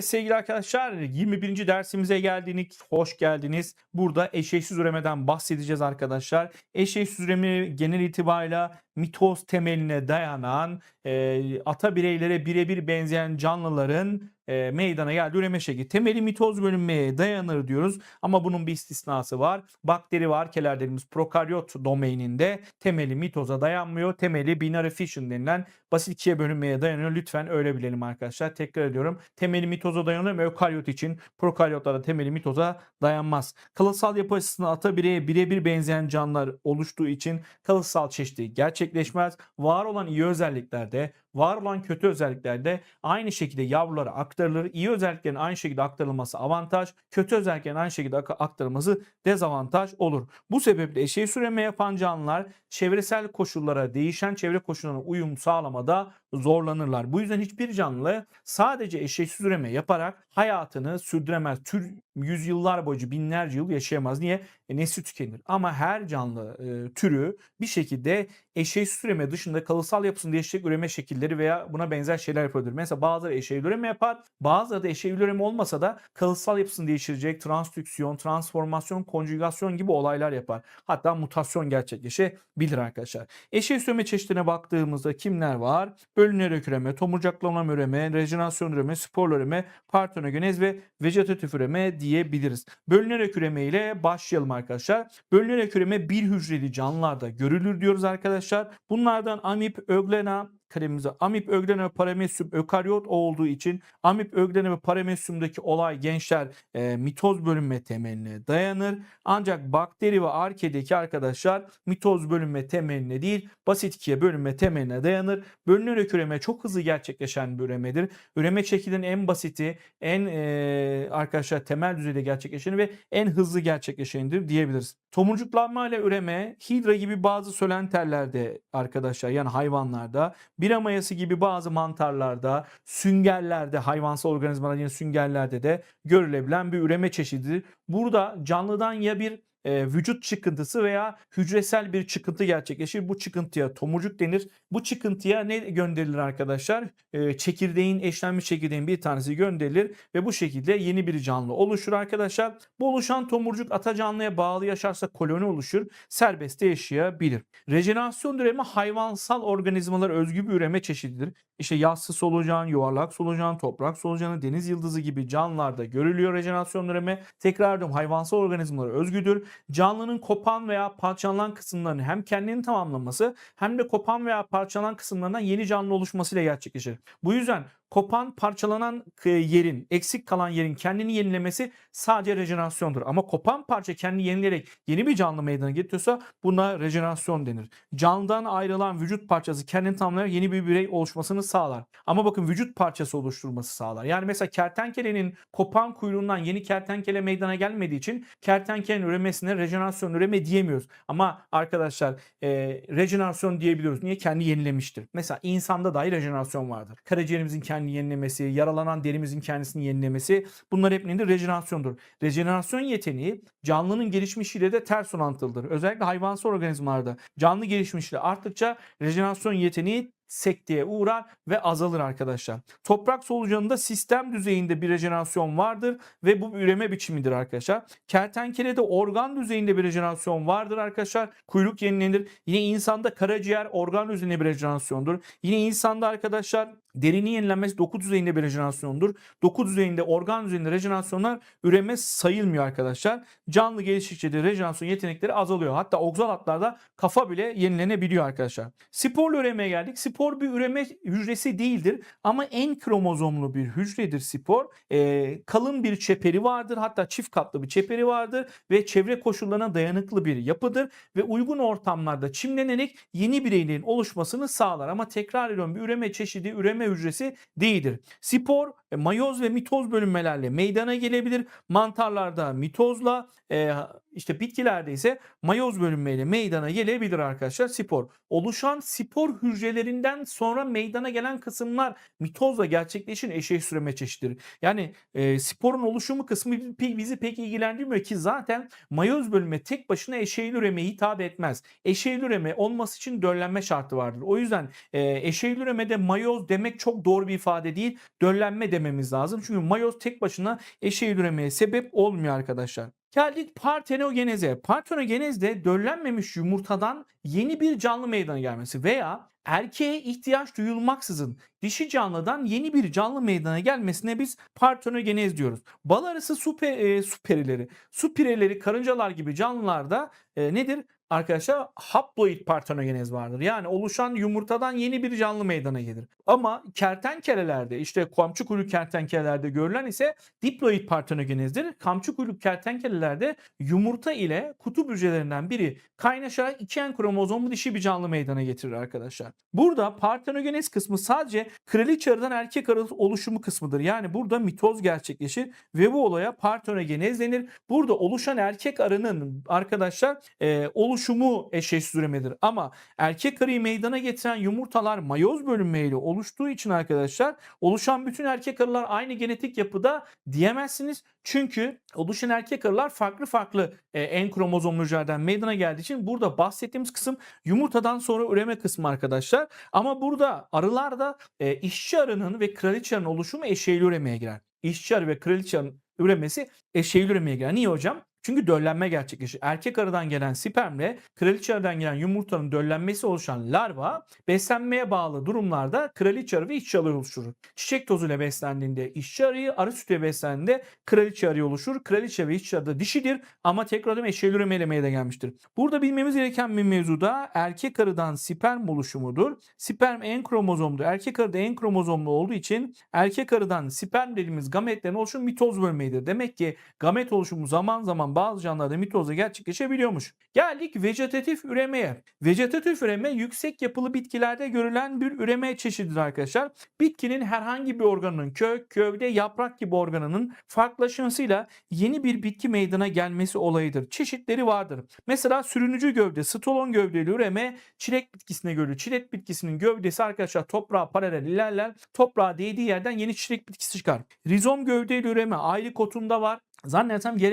Evet sevgili arkadaşlar 21. dersimize geldiniz. Hoş geldiniz. Burada eşeğsiz üremeden bahsedeceğiz arkadaşlar. Eşeğsiz üreme genel itibariyle mitoz temeline dayanan e, ata bireylere birebir benzeyen canlıların e, meydana geldiği üreme şekli. Temeli mitoz bölünmeye dayanır diyoruz ama bunun bir istisnası var. Bakteri var arkeler dediğimiz prokaryot domaininde temeli mitoza dayanmıyor. Temeli binary fission denilen basit ikiye bölünmeye dayanıyor. Lütfen öyle bilelim arkadaşlar. Tekrar ediyorum. Temeli mitoza dayanıyor ama ökaryot için prokaryotlarda temeli mitoza dayanmaz. Kalıtsal yapı açısından ata bireye birebir benzeyen canlılar oluştuğu için kalıtsal çeşitlilik gerçekleşmez. Var olan iyi özelliklerde var olan kötü özelliklerde aynı şekilde yavrulara aktarılır. İyi özelliklerin aynı şekilde aktarılması avantaj, kötü özelliklerin aynı şekilde ak- aktarılması dezavantaj olur. Bu sebeple eşeği süreme yapan canlılar çevresel koşullara, değişen çevre koşullarına uyum sağlamada zorlanırlar. Bu yüzden hiçbir canlı sadece eşeğsiz üreme yaparak hayatını sürdüremez. Tür yüzyıllar boyunca binlerce yıl yaşayamaz. Niye? E, nesli tükenir. Ama her canlı e, türü bir şekilde eşeğsiz üreme dışında kalıtsal yapısını değiştirecek üreme şekilleri veya buna benzer şeyler yapabilir. Mesela bazıları eşeğli üreme yapar. Bazıları da eşeğli üreme olmasa da kalıtsal yapısını değiştirecek transdüksiyon, transformasyon, konjugasyon gibi olaylar yapar. Hatta mutasyon gerçekleşebilir arkadaşlar. Eşeğsiz üreme çeşitlerine baktığımızda kimler var? Bölünerek üreme, tomurcaklama üreme, rejenerasyon üreme, sporlu üreme, partenogenez ve vejetatif üreme diyebiliriz. Bölünerek üreme ile başlayalım arkadaşlar. Bölünerek üreme bir hücreli canlılarda görülür diyoruz arkadaşlar. Bunlardan amip, öglena, kalemimize amip, öglena ve paramesyum ökaryot olduğu için amip, öglena ve paramesyumdaki olay gençler e, mitoz bölünme temeline dayanır. Ancak bakteri ve arkedeki arkadaşlar mitoz bölünme temeline değil basit ikiye bölünme temeline dayanır. Bölünerek üreme çok hızlı gerçekleşen bir üremedir. Üreme şeklinin en basiti, en e, arkadaşlar temel düzeyde gerçekleşeni ve en hızlı gerçekleşenidir diyebiliriz. Tomurcuklanma ile üreme hidra gibi bazı sölenterlerde arkadaşlar yani hayvanlarda bira mayası gibi bazı mantarlarda, süngerlerde, hayvansal organizmalar yine süngerlerde de görülebilen bir üreme çeşididir. Burada canlıdan ya bir e, vücut çıkıntısı veya hücresel bir çıkıntı gerçekleşir. Bu çıkıntıya tomurcuk denir. Bu çıkıntıya ne gönderilir arkadaşlar? E, çekirdeğin, eşlenmiş çekirdeğin bir tanesi gönderilir ve bu şekilde yeni bir canlı oluşur arkadaşlar. Bu oluşan tomurcuk ata canlıya bağlı yaşarsa koloni oluşur. Serbest yaşayabilir. Rejenerasyon üreme hayvansal organizmalar özgü bir üreme çeşididir. İşte yassı solucan, yuvarlak solucan, toprak solucanı, deniz yıldızı gibi canlılarda görülüyor rejenerasyon üreme. Tekrar ediyorum hayvansal organizmalara özgüdür. Canlının kopan veya parçalanan kısımlarını hem kendini tamamlaması hem de kopan veya parçalanan kısımlarından yeni canlı oluşmasıyla gerçekleşir. Bu yüzden kopan parçalanan e, yerin, eksik kalan yerin kendini yenilemesi sadece rejenerasyondur. Ama kopan parça kendini yenileyerek yeni bir canlı meydana getiriyorsa buna rejenerasyon denir. Canlıdan ayrılan vücut parçası kendini tamamlayarak yeni bir birey oluşmasını sağlar. Ama bakın vücut parçası oluşturması sağlar. Yani mesela kertenkelenin kopan kuyruğundan yeni kertenkele meydana gelmediği için kertenkelenin üremesine rejenerasyon üreme diyemiyoruz. Ama arkadaşlar e, rejenerasyon diyebiliyoruz. Niye? Kendi yenilemiştir. Mesela insanda dahi rejenerasyon vardır. Karaciğerimizin kendini yenilemesi, yaralanan derimizin kendisini yenilemesi bunlar hep nedir? Rejenerasyondur. Rejenerasyon yeteneği canlının gelişmişiyle de ters orantılıdır. Özellikle hayvansal organizmalarda canlı gelişmişliği arttıkça rejenerasyon yeteneği sekteye uğrar ve azalır arkadaşlar. Toprak solucanında sistem düzeyinde bir rejenerasyon vardır ve bu üreme biçimidir arkadaşlar. Kertenkelede organ düzeyinde bir rejenerasyon vardır arkadaşlar. Kuyruk yenilenir. Yine insanda karaciğer organ düzeyinde bir rejenerasyondur. Yine insanda arkadaşlar derinin yenilenmesi doku düzeyinde bir rejenerasyondur. Doku düzeyinde, organ düzeyinde rejenerasyonlar üreme sayılmıyor arkadaşlar. Canlı geliştikçe de rejenerasyon yetenekleri azalıyor. Hatta ogzalatlarda kafa bile yenilenebiliyor arkadaşlar. Sporlu üremeye geldik. Spor bir üreme hücresi değildir ama en kromozomlu bir hücredir spor. Ee, kalın bir çeperi vardır. Hatta çift katlı bir çeperi vardır ve çevre koşullarına dayanıklı bir yapıdır ve uygun ortamlarda çimlenerek yeni bireylerin oluşmasını sağlar. Ama tekrar ediyorum bir üreme çeşidi, üreme hücresi değildir. Spor e, mayoz ve mitoz bölünmelerle meydana gelebilir. Mantarlarda mitozla e, işte bitkilerde ise mayoz bölünmeyle meydana gelebilir arkadaşlar spor. Oluşan spor hücrelerinden sonra meydana gelen kısımlar mitozla gerçekleşen eşeğ süreme çeşididir. Yani e, sporun oluşumu kısmı bi- bizi pek ilgilendirmiyor ki zaten mayoz bölünme tek başına eşeğli üreme hitap etmez. Eşeğli üreme olması için döllenme şartı vardır. O yüzden e, eşeğli üremede mayoz demek çok doğru bir ifade değil. Döllenme demek dememiz lazım. Çünkü mayoz tek başına eşeğil üremeye sebep olmuyor arkadaşlar. Geldik partenogeneze. Partenogenezde döllenmemiş yumurtadan yeni bir canlı meydana gelmesi veya erkeğe ihtiyaç duyulmaksızın dişi canlıdan yeni bir canlı meydana gelmesine biz partenogenez diyoruz. Bal arısı pe, e, su perileri, su pireleri, karıncalar gibi canlılarda e, nedir? Arkadaşlar haploid partenogenez vardır. Yani oluşan yumurtadan yeni bir canlı meydana gelir. Ama kertenkelelerde işte kamçı kuyruk kertenkelelerde görülen ise diploid partenogenezdir. Kamçı kuyruk kertenkelelerde yumurta ile kutup hücrelerinden biri kaynaşarak iki en kromozomlu dişi bir canlı meydana getirir arkadaşlar. Burada partenogenez kısmı sadece kraliçe arıdan erkek arı oluşumu kısmıdır. Yani burada mitoz gerçekleşir ve bu olaya partenogenez denir. Burada oluşan erkek arının arkadaşlar e, oluşumu eşeğsiz üremedir. Ama erkek arıyı meydana getiren yumurtalar mayoz bölünmeyle oluştuğu için arkadaşlar oluşan bütün erkek arılar aynı genetik yapıda diyemezsiniz. Çünkü oluşan erkek arılar farklı farklı e, en kromozomlu hücrelerden meydana geldiği için burada bahsettiğimiz kısım yumurtadan sonra üreme kısmı arkadaşlar. Ama burada arılarda e, işçi arının ve kraliçe arının oluşumu eşeğli üremeye girer. İşçi arı ve kraliçe arının üremesi eşeğli üremeye girer. Niye hocam? Çünkü döllenme gerçekleşir. Erkek arıdan gelen spermle kraliçe arıdan gelen yumurtanın döllenmesi oluşan larva beslenmeye bağlı durumlarda kraliçe arı ve işçi arı oluşturur. Çiçek tozuyla beslendiğinde işçi arıyı, arı sütüyle beslendiğinde kraliçe arı oluşur. Kraliçe ve işçi arı da dişidir ama tekrar adım eşeğli üreme de gelmiştir. Burada bilmemiz gereken bir mevzu da erkek arıdan sperm oluşumudur. Sperm en kromozomlu, erkek arıda en kromozomlu olduğu için erkek arıdan sperm dediğimiz gametlerin oluşumu mitoz bölmeyidir. Demek ki gamet oluşumu zaman zaman bazı canlılarda mitozda gerçekleşebiliyormuş. Geldik vejetatif üremeye. Vejetatif üreme yüksek yapılı bitkilerde görülen bir üreme çeşididir arkadaşlar. Bitkinin herhangi bir organının kök, gövde, yaprak gibi organının farklılaşmasıyla yeni bir bitki meydana gelmesi olayıdır. Çeşitleri vardır. Mesela sürünücü gövde, stolon gövdeli üreme çilek bitkisine görülür. Çilek bitkisinin gövdesi arkadaşlar toprağa paralel ilerler. Toprağa değdiği yerden yeni çilek bitkisi çıkar. Rizom gövdeli üreme aylık otunda var. Zannedersem yer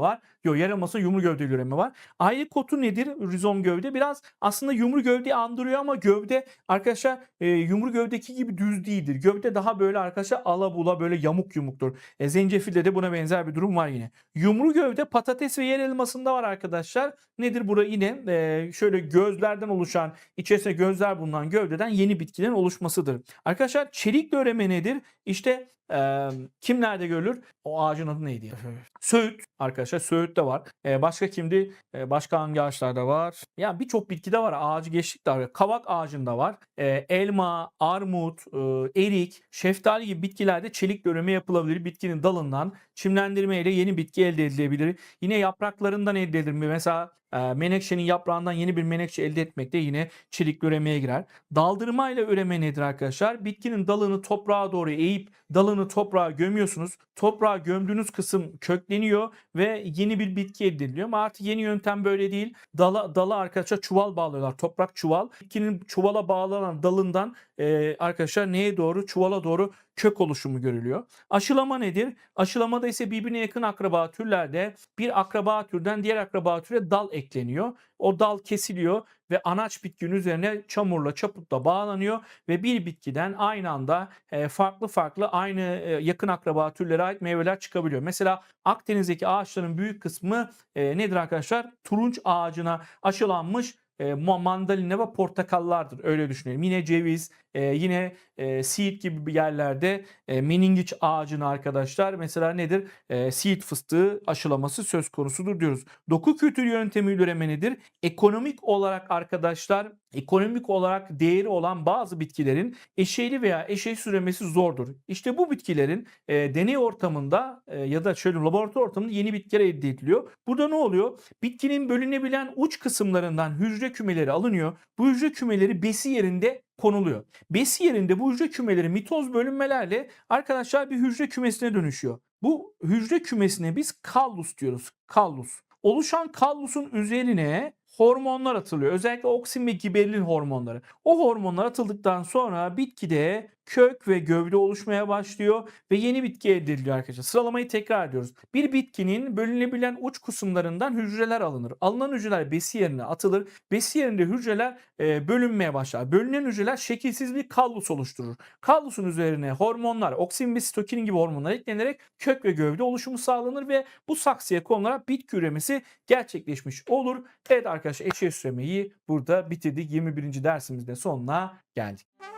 var. Yok yer elmasında yumru gövdeli üreme var. Aylık kotu nedir? Rizom gövde. Biraz aslında yumru gövdeyi andırıyor ama gövde arkadaşlar e, yumru gövdeki gibi düz değildir. Gövde daha böyle arkadaşlar alabula böyle yamuk yumuktur. E, zencefilde de buna benzer bir durum var yine. Yumru gövde patates ve yer elmasında var arkadaşlar. Nedir burada yine e, şöyle gözlerden oluşan içerisinde gözler bulunan gövdeden yeni bitkilerin oluşmasıdır. Arkadaşlar çelikli üreme nedir? İşte e, kimlerde görülür? O ağacın adı neydi? Söğüt arkadaşlar. Söğüt de var. E, başka kimdi? E, başka hangi ağaçlarda var? Ya birçok bitkide var. Ağacı geçtik de var. Kavak ağacında var. E, elma, armut, e, erik, şeftali gibi bitkilerde çelik üreme yapılabilir. Bitkinin dalından çimlendirme ile yeni bitki elde edilebilir. Yine yapraklarından elde edilir. Mesela menekşenin yaprağından yeni bir menekşe elde etmek de yine çelik üremeye girer. Daldırma ile üreme nedir arkadaşlar? Bitkinin dalını toprağa doğru eğip dalını toprağa gömüyorsunuz. Toprağa gömdüğünüz kısım kökleniyor ve yeni bir bitki elde ediliyor. Ama artık yeni yöntem böyle değil. Dala, dala arkadaşlar çuval bağlıyorlar. Toprak çuval. Bitkinin çuvala bağlanan dalından e, arkadaşlar neye doğru? Çuvala doğru kök oluşumu görülüyor. Aşılama nedir? Aşılamada ise birbirine yakın akraba türlerde bir akraba türden diğer akraba türe dal ekleniyor. O dal kesiliyor ve anaç bitkinin üzerine çamurla çaputla bağlanıyor ve bir bitkiden aynı anda e, farklı farklı aynı e, yakın akraba türlere ait meyveler çıkabiliyor. Mesela Akdeniz'deki ağaçların büyük kısmı e, nedir arkadaşlar? Turunç ağacına aşılanmış mandalina ve portakallardır. Öyle düşünelim. Yine ceviz, yine e, Siirt gibi bir yerlerde e, meningiç ağacını arkadaşlar mesela nedir? E, Siirt fıstığı aşılaması söz konusudur diyoruz. Doku kültür yöntemi üreme nedir? Ekonomik olarak arkadaşlar ekonomik olarak değeri olan bazı bitkilerin eşeğli veya eşeğsiz üremesi zordur. İşte bu bitkilerin e, deney ortamında e, ya da şöyle laboratuvar ortamında yeni bitkiler elde ediliyor. Burada ne oluyor? Bitkinin bölünebilen uç kısımlarından hücre kümeleri alınıyor. Bu hücre kümeleri besi yerinde konuluyor. Besi yerinde bu hücre kümeleri mitoz bölünmelerle arkadaşlar bir hücre kümesine dönüşüyor. Bu hücre kümesine biz kallus diyoruz. Kallus. Oluşan kallusun üzerine hormonlar atılıyor. Özellikle oksin ve giberelin hormonları. O hormonlar atıldıktan sonra bitkide kök ve gövde oluşmaya başlıyor ve yeni bitki elde ediliyor arkadaşlar. Sıralamayı tekrar ediyoruz. Bir bitkinin bölünebilen uç kısımlarından hücreler alınır. Alınan hücreler besi yerine atılır. Besi yerinde hücreler e, bölünmeye başlar. Bölünen hücreler şekilsiz bir kallus oluşturur. Kallusun üzerine hormonlar, oksin ve sitokinin gibi hormonlar eklenerek kök ve gövde oluşumu sağlanır ve bu saksıya konularak bitki üremesi gerçekleşmiş olur. Evet arkadaşlar eşeği süremeyi burada bitirdik. 21. dersimizde sonuna geldik.